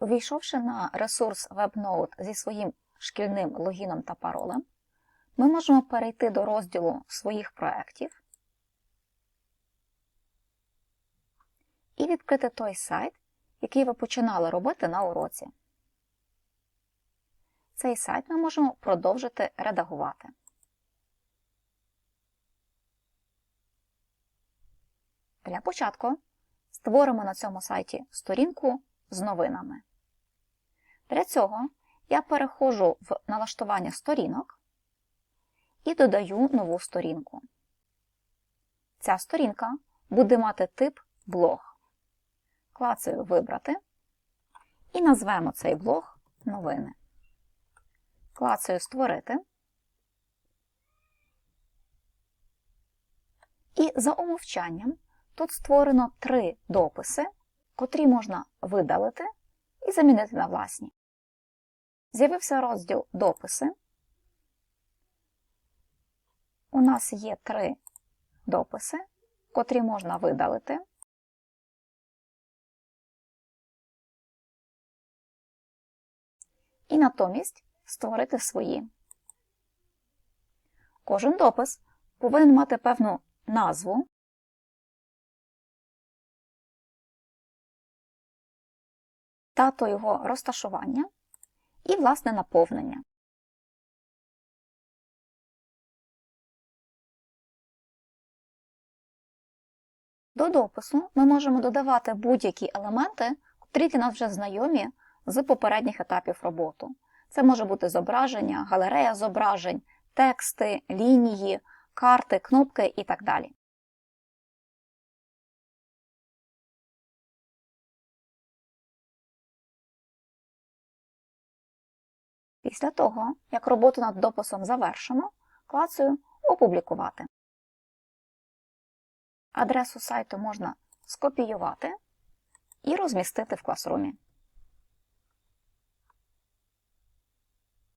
Увійшовши на ресурс WebNote зі своїм шкільним логіном та паролем, ми можемо перейти до розділу своїх проєктів і відкрити той сайт, який ви починали робити на уроці. Цей сайт ми можемо продовжити редагувати. Для початку створимо на цьому сайті сторінку з новинами. Для цього я переходжу в налаштування сторінок і додаю нову сторінку. Ця сторінка буде мати тип блог. Клацаю Вибрати і назвемо цей блог Новини. Клацаю Створити. І за умовчанням тут створено три дописи, котрі можна видалити і замінити на власні. З'явився розділ Дописи. У нас є три дописи, котрі можна видалити. І натомість створити свої. Кожен допис повинен мати певну назву, дату його розташування і власне наповнення. До допису ми можемо додавати будь-які елементи, котрі для нас вже знайомі з попередніх етапів роботи. Це може бути зображення, галерея зображень, тексти, лінії, карти, кнопки і так далі. Після того, як роботу над дописом завершено, клацаю Опублікувати. Адресу сайту можна скопіювати і розмістити в класрумі.